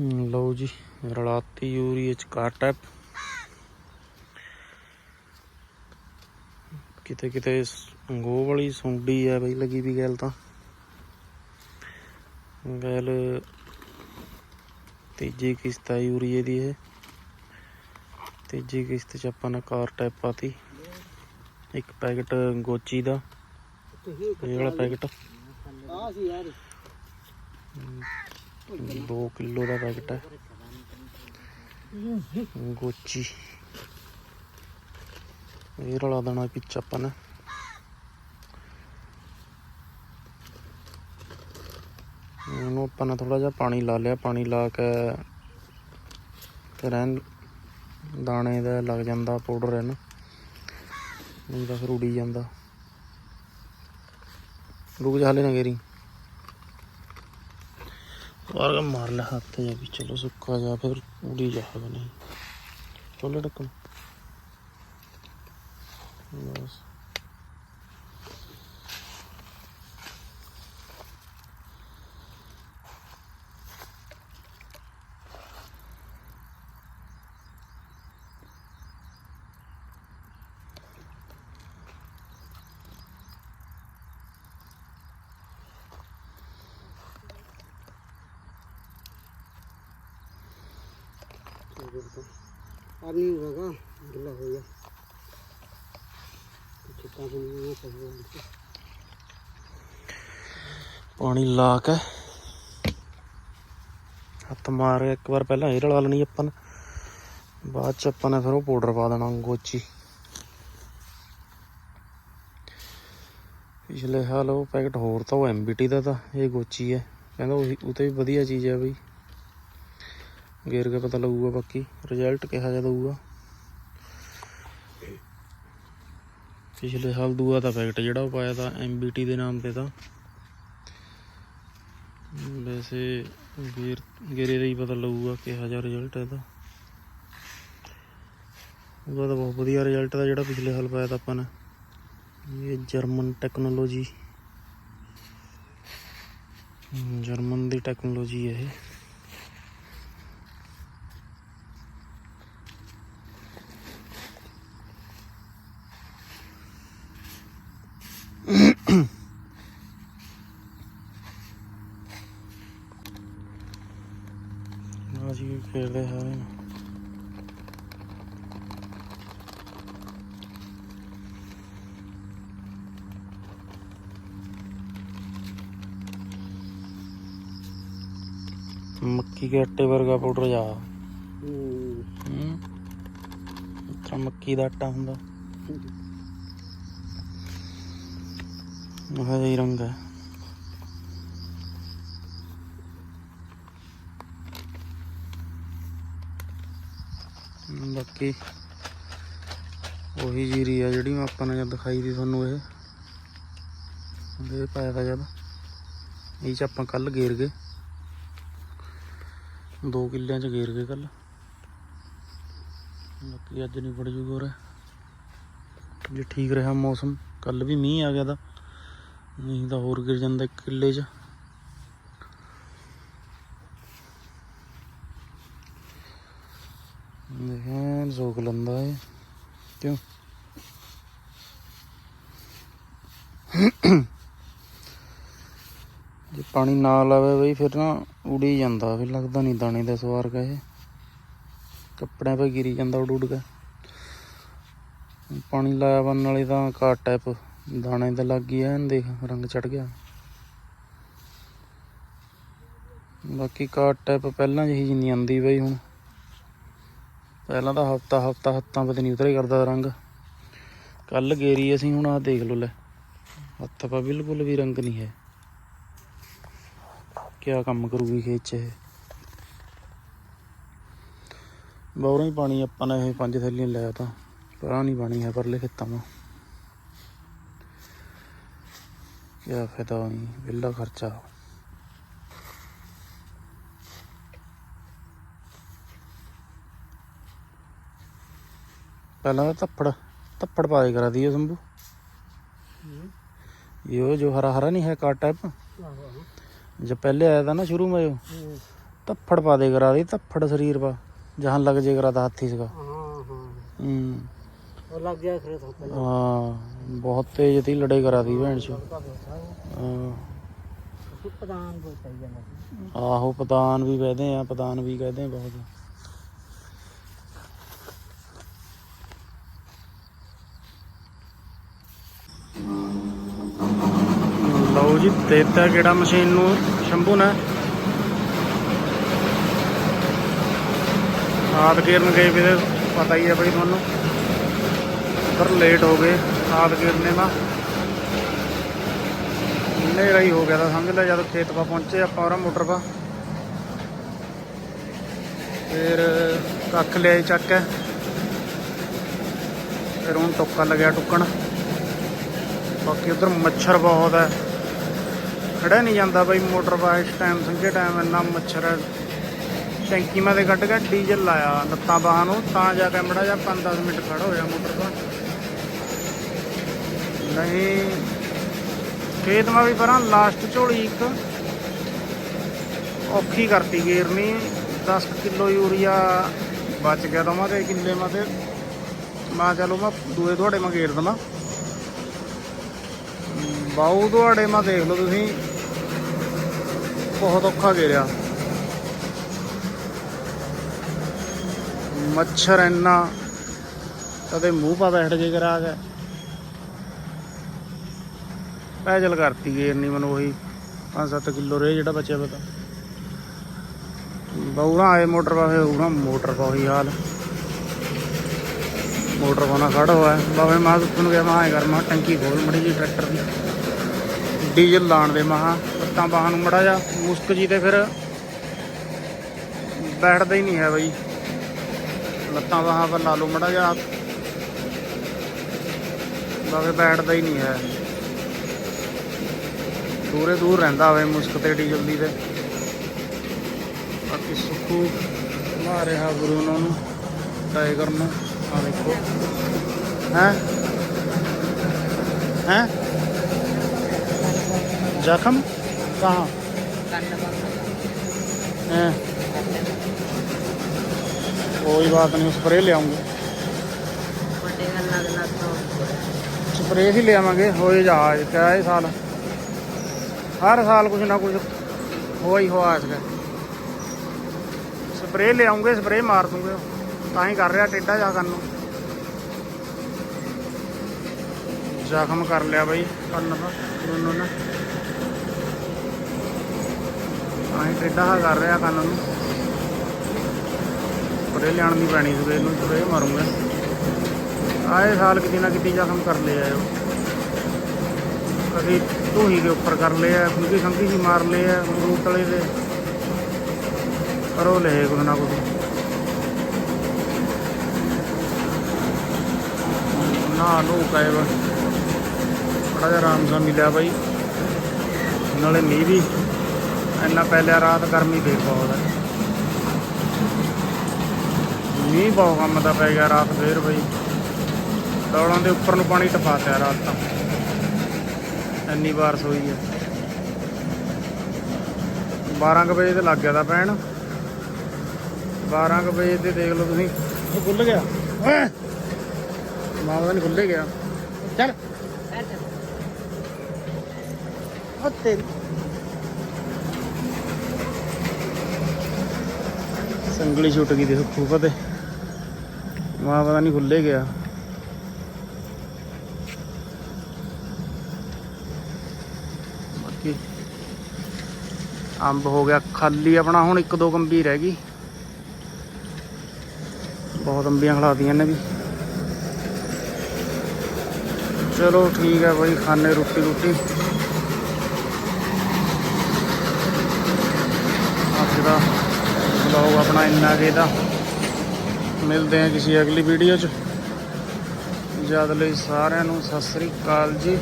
ਲਓ ਜੀ ਰਲਾਤੀ ਯੂਰੀਏ ਚ ਕਾਟੈਪ ਕਿਤੇ ਕਿਤੇ ਗੋਹ ਵਾਲੀ ਸੁੰਡੀ ਆ ਬਈ ਲੱਗੀ ਵੀ ਗੱਲ ਤਾਂ। ਗੱਲ ਤੀਜੀ ਕਿਸ਼ਤ ਆ ਯੂਰੀਏ ਦੀ ਇਹ। ਤੀਜੀ ਕਿਸ਼ਤ ਚ ਆਪਾਂ ਨੇ ਕਾਰ ਟੈਪ ਪਾਤੀ। ਇੱਕ ਪੈਕਟ ਗੋਚੀ ਦਾ ਇਹ ਵਾਲਾ ਪੈਕਟ। ਆ ਸੀ ਯਾਰ। 2 ਕਿਲੋ ਦਾ ਪੈਕਟ ਹੈ। ਗੋਚੀ। ਇਹ ਰਲਾ ਦੇਣਾ ਵਿੱਚ ਆਪਾਂ ਨੇ ਇਹਨੂੰ ਆਪਾਂ ਨੇ ਥੋੜਾ ਜਿਹਾ ਪਾਣੀ ਲਾ ਲਿਆ। ਪਾਣੀ ਲਾ ਕੇ ਤੇ ਰਹਿਣ ਦਾਣੇ ਦਾ ਲੱਗ ਜਾਂਦਾ ਪਾਊਡਰ ਇਹਨੂੰ ਨਹੀਂ ਤਾਂ ਫਿਰ ਉੜੀ ਜਾਂਦਾ। ਰੁਕ ਜਾ ਹਲੇ ਨਾ ਗੇਰੀ। ਮਾਰ ਮਾਰ ਲੈ ਹੱਥ ਜਾ ਵੀ, ਚਲੋ ਸੁੱਕਾ ਜਾ ਫਿਰ ਉੜੀ ਜਾਵੇ ਨਹੀਂ ਚਲੋ ਢੱਕਣ। ਬਸ। बस अब नहीं होगा गिला हो गया चिट्टा भी नहीं है सब लोग ਪਾਣੀ ਲਾ ਕੇ ਹੱਥ ਮਾਰ ਕੇ ਇੱਕ ਵਾਰ ਪਹਿਲਾਂ ਇਹ ਰਲਾ ਲੈਣੀ ਆਪਾਂ ਨੇ ਬਾਅਦ ਚ ਆਪਾਂ ਨੇ ਫਿਰ ਉਹ ਪਾਊਡਰ ਪਾ ਦੇਣਾ ਗੋਚੀ ਪਿਛਲੇ ਹਾਲ ਉਹ ਪੈਕਟ ਹੋਰ ਤਾਂ ਉਹ ਐਮਬੀਟੀ ਦਾ ਤਾਂ ਇਹ ਗੋਚੀ ਹੈ ਕਹਿੰਦਾ ਉਹੀ ਉਹ ਤੇ ਵੀ ਵਧੀਆ ਚੀਜ਼ ਹੈ ਬਈ ਗੇਰ ਕੇ ਪਤਾ ਲੱਗੂਗਾ ਬਾਕੀ ਰਿਜ਼ਲਟ ਕਿਹਾ ਜਾ ਦਊਗਾ। ਪਿਛਲੇ ਸਾਲ ਦੂਆ ਦਾ ਪੈਕਟ ਜਿਹੜਾ ਉਹ ਪਾਇਆ ਤਾਂ ਐਮਬੀਟੀ ਦੇ ਨਾਮ ਤੇ ਤਾਂ। ਵੈਸੇ ਗੇਰ, ਗੇਰੇ ਦਾ ਹੀ ਪਤਾ ਲੱਗੂਗਾ ਕਿਹੋ ਜਿਹਾ ਰਿਜ਼ਲਟ ਇਹਦਾ। ਉਹਦਾ ਤਾਂ ਬਹੁਤ ਵਧੀਆ ਰਿਜ਼ਲਟ ਦਾ ਜਿਹੜਾ ਪਿਛਲੇ ਸਾਲ ਪਾਇਆ ਤਾਂ ਆਪਾਂ ਨੇ। ਇਹ ਜਰਮਨ ਟੈਕਨੋਲੋਜੀ ਜਰਮਨ ਦੀ ਟੈਕਨੋਲੋਜੀ ਹੈ ਇਹ। ਅਸੀਂ ਵੀ ਖੇਡਦੇ ਸਾਰੇ। ਮੱਕੀ ਦੇ ਆਟੇ ਵਰਗਾ ਪਾਊਡਰ ਜਾ। ਹੂੰ। ਤਾਂ ਮੱਕੀ ਦਾ ਆਟਾ ਹੁੰਦਾ। ਹਜੇ। ਹੀ ਰੰਗ ਹੈ। ਬਾਕੀ ਉਹੀ ਜੀਰੀ ਆ ਜਿਹੜੀ ਮੈਂ ਆਪਾਂ ਨੇ ਜਦ ਦਿਖਾਈ ਦੀ ਤੁਹਾਨੂੰ ਇਹ। ਇਹ ਪਾਇਆ ਤਾ ਜਦ। ਇਹ ਚ ਆਪਾਂ ਕੱਲ ਗੇਰ ਗਏ। 2 ਕਿੱਲਿਆਂ ਚ ਗੇਰ ਗਏ ਕੱਲ ਬਾਕੀ ਅੱਜ ਨਹੀਂ ਪੜ ਜੂਗਾ ਹੋਰ ਜੇ ਠੀਕ ਰਿਹਾ ਮੌਸਮ ਕੱਲ ਵੀ ਮੀਂਹ ਆ ਗਿਆ ਤਾਂ। ਨਹੀਂ ਤਾਂ ਹੋਰ ਗਿਰ ਜਾਂਦਾ ਇੱਕ ਕਿੱਲੇ 'ਚ। ਸੋਖ ਜ਼ੋਕ ਲੰਦਾ ਏ ਕਿਉਂ? ਜੇ ਪਾਣੀ ਨਾ ਲਾਵੇ ਬਈ, ਫਿਰ ਨਾ ਉੜੀ ਜਾਂਦਾ। ਫਿਰ ਲੱਗਦਾ ਨਹੀਂ ਦਾਣੇ ਦਾ ਸਵਾਰ ਕਹੇ ਕੱਪੜਿਆਂ 'ਤੇ ਗਿਰੀ ਜਾਂਦਾ ਉਡ ਉਡ ਕੇ। ਪਾਣੀ ਲਾਇਆ ਬੰਨ ਵਾਲੀ ਤਾਂ ਕਾਟ ਟੈਪ ਦਾਣੇ ਤੇ ਲੱਗ ਗਈ ਐਨ ਦੇਖ, ਰੰਗ ਚੜ ਗਿਆ। ਬਾਕੀ ਕਾਟ ਟੈਪ ਪਹਿਲਾਂ ਜਿਹੀ ਜਿੰਨੀ ਆਂਦੀ ਬਈ ਹੁਣ। ਪਹਿਲਾਂ ਤਾਂ ਹਫਤਾ ਹਫਤਾ ਹੱਥਾਂ ਪਤੇ ਨਹੀਂ ਉਤਰੇ ਕਰਦਾ ਰੰਗ। ਕੱਲ ਗੇਰੀ ਅਸੀਂ ਹੁਣ ਆਹ ਦੇਖ ਲਓ ਲੈ। ਹੱਥ ਪਾ ਬਿਲਕੁਲ ਵੀ ਰੰਗ ਨਹੀਂ ਹੈ। ਕਿਆ ਕੰਮ ਕਰੂਗੀ ਖੇਤ 'ਚ ਇਹ। ਬੌਰਾਂ ਹੀ ਪਾਣੀ ਆਪਾਂ ਨੇ ਇਹ ਪੰਜ ਥੈਲੀਆਂ ਲਿਆ ਤਾਂ। ਪਰਾਂ ਨਹੀਂ ਪਾਣੀ ਹੈ ਪਰਲੇ ਖੇਤਾਂ ਮਾ। ਕਿਆ ਫਾਇਦਾ ਨਹੀਂ ਵਿਹਲਾ ਖਰਚਾ। ਪਹਿਲਾਂ ਤਾਂ ਧੱਫੜ ਧੱਫੜ ਪਾ ਦੇ ਕਰਾ ਦਿਓ ਸੰਭੂ ये वो जो हरा हरा नहीं है काट टाइप आहो, आहो। जब पहले आया था ना शुरू में जो हम्म, ਧੱਫੜ ਪਾ ਦੇ ਕਰਾ ਦੇ ਧੱਫੜ ਸਰੀਰ ਪਾ ਜਹਾਂ ਲੱਗ ਜੇ ਕਰਾ ਤਾਂ ਹੱਥੀ ਸਗਾ हाँ हाँ ਹੂੰ वो लग गया फिर तो पहले ਹਾਂ ਬਹੁਤ ਤੇਜ਼ ਤੀ ਲੜੇ ਕਰਾ ਦੀ ਭੈਣ ਚ लड़का बैठा वो ਹਾਂ, उसको प्रधान बोलता ही जाना ਆਹੋ ਪਤਾਨ ਵੀ ਕਿਹੜਾ ਮਸ਼ੀਨ ਨੂੰ ਸ਼ੰਭੂ ਨੇ ਆਦ ਗਿਰਨ ਗਏ ਵੀ ਪਤਾ ਹੀ ਹੈ ਬਈ ਤੁਹਾਨੂੰ। ਪਰ ਲੇਟ ਹੋ ਗਏ ਆਦ ਗਿਰਨੇ ਦਾ। ਹਨੇਰਾ ਹੀ ਹੋ ਗਿਆ ਤਾਂ ਸਮਝ ਲੈ ਜਦੋਂ ਖੇਤ ਪਾ ਪਹੁੰਚੇ ਆਪਾਂ ਉਹਰਾ ਮੋਟਰ ਪਾ। ਫਿਰ ਕੱਖ ਲਿਆਈ ਚੱਕ ਹੈ ਫਿਰ ਹੁਣ ਟੋਕਾ ਲੱਗਿਆ ਟੁੱਕਣ। ਬਾਕੀ ਉਧਰ ਮੱਛਰ ਬਹੁਤ ਹੈ। ਖੜਾ ਨਹੀਂ ਜਾਂਦਾ ਬਈ, ਮੋਟਰ ਪਾ ਟਾਈਮ ਸੰਘੇ ਟਾਈਮ ਇੰਨਾ ਮੱਛਰ ਹੈ। ਟੈਂਕੀ ਮੈਂ ਤੇ ਕੱਢ ਕੇ ਡੀਜ਼ਲ ਲਾਇਆ, ਲੱਤਾਂ ਬਾਹਾਂ ਨੂੰ, ਤਾਂ ਜਾ ਕੇ ਮੜਾ ਜਾ 5-10 ਮਿੰਟ ਖੜਾ ਹੋਇਆ ਮੋਟਰ ਪਾ ਨਹੀਂ, ਖੇਤ ਮਾ ਵੀ ਪਰਾਂ ਲਾਸਟ ਝੋਲੀ ਇੱਕ। ਔਖੀ ਕਰਤੀ ਗੇਰਨੀ 10 ਕਿਲੋ ਯੂਰੀਆ ਬਚ ਗਿਆ ਤਾਂ ਮੈਂ ਤੇ, ਕਿੱਲੇ ਮਾ ਤੇ। ਮੈਂ ਚਲੋ ਮੈਂ ਦੂਏ ਤੁਹਾਡੇ ਮਾ ਗੇਰ ਦਵਾਂ ਬਾਉ ਤੁਹਾਡੇ ਮਾ ਦੇਖ ਲਓ ਤੁਸੀਂ। ਬਹੁਤ ਔਖਾ ਗੇਰਿਆ ਮੱਛਰ ਇੰਨਾ, ਕਦੇ ਮੂੰਹ ਪਾ ਬੈਠ ਜੇ ਕਰਾ ਗਿਆ ਪੈਜਲ ਕਰਤੀ ਗੇਰਨੀ ਮੈਨੂੰ ਉਹੀ 5-7 ਕਿਲੋ ਰੇ ਜਿਹੜਾ ਬਚਿਆ ਪਤਾ ਬੌੜਾ ਆਏ ਮੋਟਰ ਪਾ ਫੇ ਉਹਨਾਂ ਮੋਟਰ ਪਾ ਉਹੀ ਹਾਲ। ਮੋਟਰ ਪਾਣਾ ਖੜਾ ਹੋਇਆ। ਬਾਬੇ ਮਾਂ ਨੂੰ ਗਿਆ ਮਾਂ ਕਰ, ਮਾਂ ਟੰਕੀ ਖੋਲ ਮੜੀ ਜੀ ਟਰੈਕਟਰ ਦੀ। ਡੀਜ਼ਲ ਲਾਣ ਦੇ ਮਹਾ ਲੱਤਾਂ ਬਾਹਾਂ ਨੂੰ ਮੜਾ ਜਾ ਮੁਸਕ ਜੀ ਤੇ ਫਿਰ ਬੈਠਦਾ ਹੀ ਨਹੀਂ ਹੈ ਬਈ। ਲੱਤਾਂ ਬਾਹਾਂ ਪਰ ਲਾ ਲਓ ਮੜਾ ਜਾ। ਬਾਬੇ ਬੈਠਦਾ ਹੀ ਨਹੀਂ ਹੈ। ਦੂਰੇ ਦੂਰ ਰਹਿੰਦਾ ਹੋਵੇ ਮੁਸਕ ਤੇ ਡੀਜ਼ਲ ਦੀ ਤੇ। ਬਾਕੀ ਸੁੱਖੂ ਮਾਰੇ ਰਿਹਾ ਗੁਰੂ ਉਹਨਾਂ ਨੂੰ, ਟਾਈਗਰ ਨੂੰ। ਆ ਦੇਖੋ। ਹੈ? ਹੈ? ਜ਼ਖਮ? ਕਹਾਂ ਹੈ कोई बात नहीं स्प्रे ले आऊंगे स्प्रे ही ले आवांगे हो ही जहाज क्या है साल हर साल कुछ ना कुछ हो ही हो इसका स्प्रे ले आऊंगे स्प्रे मार दूंगे ਤਾਂ ਹੀ ਕਰ ਰਿਹਾ ਟੇਡਾ ਜਾ ਕਰਨ ਨੂੰ ਜ਼ਖਮ ਕਰ ਲਿਆ ਬਈ ਕੰਨ ਦਾ ਦੋਨੋਂ ਨੇ ਹੀ ਟੇਡਾ ਹਾ ਕਰ ਰਿਹਾ ਕੰਨ ਨੂੰ। ਸਪਰੇ ਲਿਆਉਣ ਦੀ ਪੈਣੀ ਸਵੇਰ ਨੂੰ ਸਪਰੇ ਮਾਰੂੰਗਾ। ਆਏ ਸਾਲ ਕਿਤੇ ਨਾ ਕਿਤੇ ਜ਼ਖਮ ਕਰ ਲਿਆ ਆਇਓ ਕਦੀ ਢੂਹੀ ਦੇ ਉੱਪਰ ਕਰ ਲਿਆ ਖੁੰਗੀ ਖੰਗੀ ਜੀ ਮਾਰ ਲਿਆ ਰੂਟ ਵਾਲੇ ਦੇ। ਕਰੋ ਲੈ ਕੁਝ ਨਾ ਕੁਝ ਨਾ ਲੋ ਕਾਇ ਵਾ। ਬੜਾ ਜਿਹਾ ਆਰਾਮ ਸਾ ਮਿਲਿਆ ਬਾਈ। ਨਾਲੇ ਮੀਂਹ ਵੀ। ਇੰਨਾ ਪਹਿਲਿਆ ਰਾਤ ਗਰਮੀ ਫੇਰ ਬਹੁਤ ਹੈ ਮੀਂਹ ਬਹੁਤ ਕੰਮ ਦਾ ਪੈ ਗਿਆ ਰਾਤ ਫੇਰ ਬਈ। ਦੌੜਾਂ ਦੇ ਉੱਪਰ ਨੂੰ ਪਾਣੀ ਟਪਾ ਤਿਆ ਰਾਤ ਤਾਂ। ਇੰਨੀ ਬਾਰਿਸ਼ ਹੋਈ ਹੈ 12 ਕੁ ਵਜੇ ਤੇ ਲੱਗ ਗਿਆ ਤਾਂ ਪੈਣ। 12 ਕੁ ਵਜੇ ਤੇ ਦੇਖ ਲਓ ਤੁਸੀਂ। ਉਹ ਖੁੱਲ ਗਿਆ। ਓਏ! ਮਾਵਾ ਨਹੀਂ ਖੁੱਲੇ ਗਿਆ। ਚੱਲ। ਉਹ ਤੇਰੀ ਸੰਗਲੀ ਛੁੱਟ ਗਈ ਦੇਖੋ ਖੂਫਾ ਤੇ। ਮਾਂ ਪਤਾ ਨਹੀਂ ਖੁੱਲੇ ਗਿਆ। ਬਾਕੀ ਅੰਬ ਹੋ ਗਿਆ ਖਾਲੀ, ਆਪਣਾ ਹੁਣ ਇੱਕ ਦੋ ਕੰਬੀ ਰਹਿ ਗਈ। ਬਹੁਤ ਅੰਬੀਆਂ ਖਲਾਤੀਆਂ ਨੇ ਵੀ। ਚਲੋ ਠੀਕ ਹੈ ਬਾਈ ਖਾਣੇ ਰੋਟੀ ਰੋਟੀ ਅੱਜ ਦਾ ਬਲੌਗ ਆਪਣਾ ਇੰਨਾ ਕੁ ਇਹਦਾ। ਮਿਲਦੇ ਹਾਂ ਕਿਸੇ ਅਗਲੀ ਵੀਡੀਓ 'ਚ। ਜਦ ਲਈ ਸਾਰਿਆਂ ਨੂੰ ਸਤਿ ਸ੍ਰੀ ਅਕਾਲ ਜੀ।